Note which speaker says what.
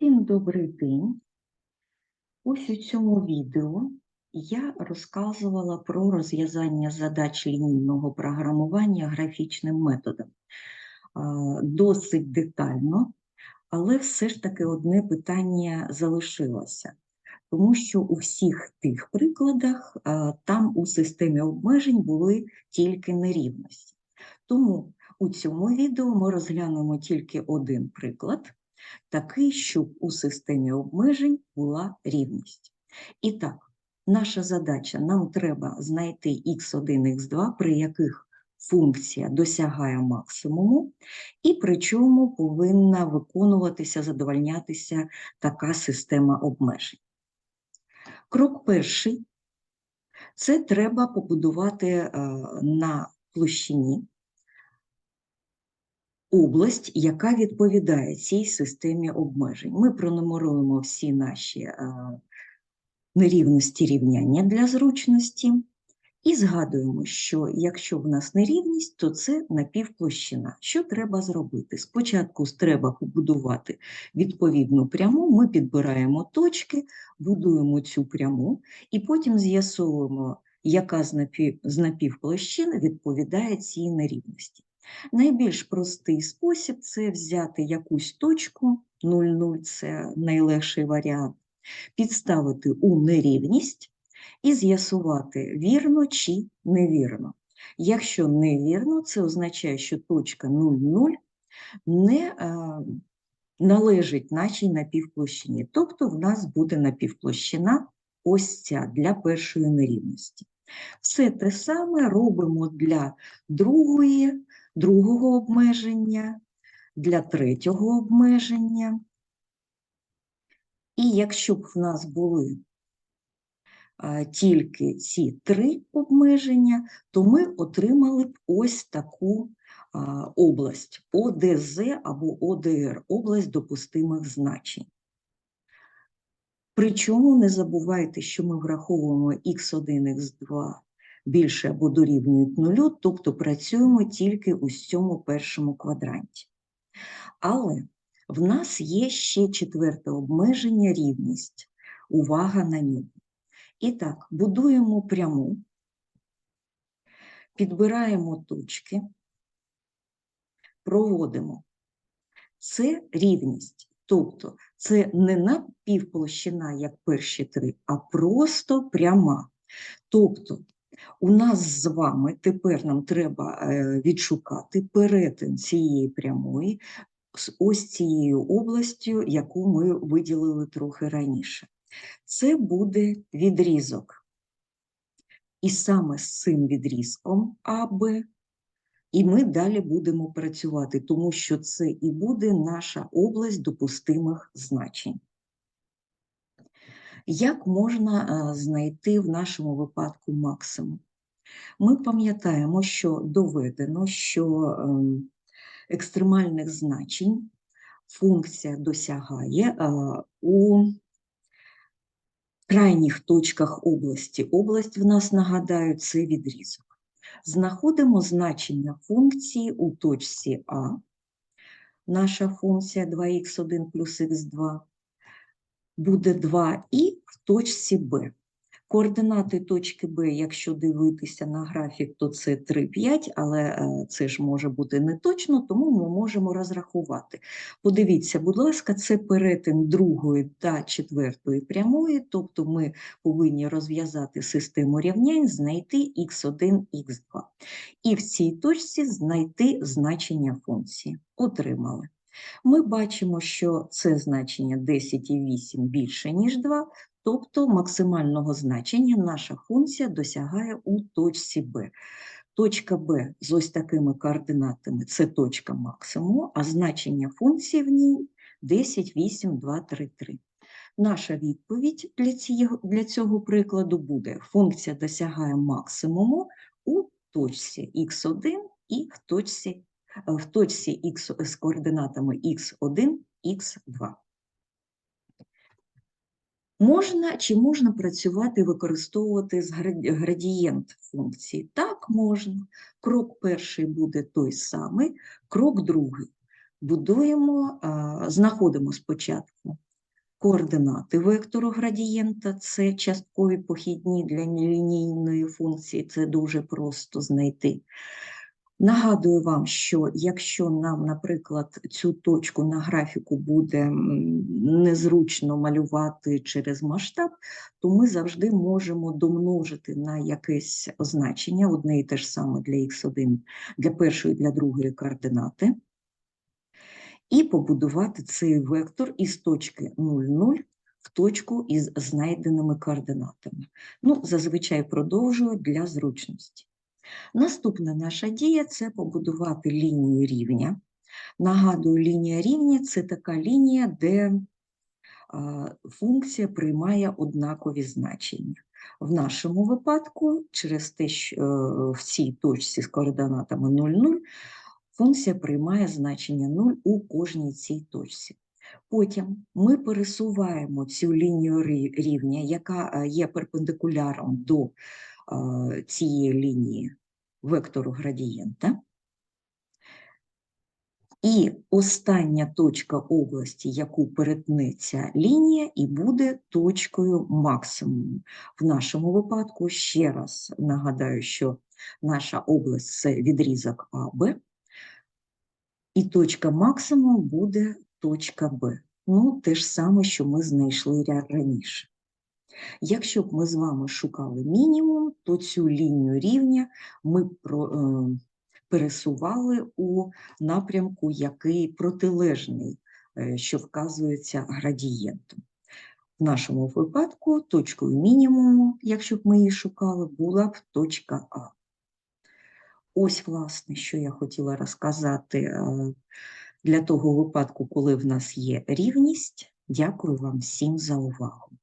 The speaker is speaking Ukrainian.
Speaker 1: Всім добрий день. Ось у цьому відео я розказувала про розв'язання задач лінійного програмування графічним методом. Досить детально, але все ж таки одне питання залишилося. Тому що у всіх тих прикладах там у системі обмежень були тільки нерівності. Тому у цьому відео ми розглянемо тільки один приклад такий, щоб у системі обмежень була рівність. І так, наша задача, нам треба знайти x1, x2, при яких функція досягає максимуму, і причому повинна виконуватися, задовольнятися така система обмежень. Крок перший – це треба побудувати е, на площині область, яка відповідає цій системі обмежень. Ми пронумеруємо всі наші е, нерівності рівняння для зручності і згадуємо, що якщо в нас нерівність, то це напівплощина. Що треба зробити? Спочатку треба побудувати відповідну пряму, ми підбираємо точки, будуємо цю пряму і потім з'ясовуємо, яка з напів- з напівплощин відповідає цій нерівності. Найбільш простий спосіб це взяти якусь точку 0,0 це найлегший варіант, підставити у нерівність і з'ясувати, вірно чи невірно. Якщо невірно, це означає, що точка 0,0 не е, належить нашій напівплощині. Тобто в нас буде напівплощина ось ця для першої нерівності. Все те саме робимо для другої, другого обмеження, для третього обмеження. І якщо б в нас були тільки ці три обмеження, то ми отримали б ось таку область ОДЗ або ОДР, область допустимих значень. Причому не забувайте, що ми враховуємо x1, x2 більше або дорівнюють нулю, тобто працюємо тільки у цьому першому квадранті. Але в нас є ще четверте обмеження рівність. Увага на нього. І так, будуємо пряму, підбираємо точки, проводимо. Це рівність. Тобто це не напівплощина, як перші три, а просто пряма. Тобто у нас з вами тепер нам треба е, відшукати перетин цієї прямої з ось цією областю, яку ми виділили трохи раніше. Це буде відрізок. І саме з цим відрізком АБ і ми далі будемо працювати, тому що це і буде наша область допустимих значень. Як можна е, знайти в нашому випадку максимум? Ми пам'ятаємо, що доведено, що ем, екстремальних значень функція досягає е, у крайніх точках області. Область в нас, нагадаю, це відрізок. Знаходимо значення функції у точці А, наша функція 2х1 плюс х2, буде 2 і в точці Б. Координати точки Б, якщо дивитися на графік, то це 3, 5, але е, це ж може бути не точно, тому ми можемо розрахувати. Подивіться, будь ласка, це перетин другої та четвертої прямої, тобто ми повинні розв'язати систему рівнянь, знайти x1, x2. І в цій точці знайти значення функції. Отримали. Ми бачимо, що це значення 10,8 більше, ніж 2, Тобто максимального значення наша функція досягає у точці Б. Точка Б з ось такими координатами це точка максимуму, а значення функції в ній 10, 8, 2, 3, 3. Наша відповідь для цього, для цього прикладу буде: функція досягає максимуму у точці х1 і в точці, в точці х з координатами х1, х2. Можна чи можна працювати, використовувати градієнт функції? Так, можна. Крок перший буде той самий, крок другий. Будуємо, знаходимо спочатку Координати вектору градієнта це часткові похідні для лінійної функції, це дуже просто знайти. Нагадую вам, що якщо нам, наприклад, цю точку на графіку буде незручно малювати через масштаб, то ми завжди можемо домножити на якесь значення, одне і те ж саме для х1, для першої для другої координати, і побудувати цей вектор із точки 0,0 в точку із знайденими координатами. Ну, зазвичай продовжую для зручності. Наступна наша дія це побудувати лінію рівня. Нагадую, лінія рівня це така лінія, де функція приймає однакові значення. В нашому випадку, через те, що е, в цій точці з координатами 0,0, функція приймає значення 0 у кожній цій точці. Потім ми пересуваємо цю лінію рівня, яка е, є перпендикуляром до е, цієї лінії вектору градієнта. І остання точка області, яку перетне ця лінія, і буде точкою максимуму. В нашому випадку ще раз нагадаю, що наша область це відрізок АБ, і точка максимуму буде точка Б. Ну, те ж саме, що ми знайшли раніше. Якщо б ми з вами шукали мінімум, то цю лінію рівня ми е, пересували у напрямку, який протилежний, е, що вказується градієнтом. В нашому випадку точкою мінімуму, якщо б ми її шукали, була б точка А. Ось, власне, що я хотіла розказати е, для того випадку, коли в нас є рівність. Дякую вам всім за увагу.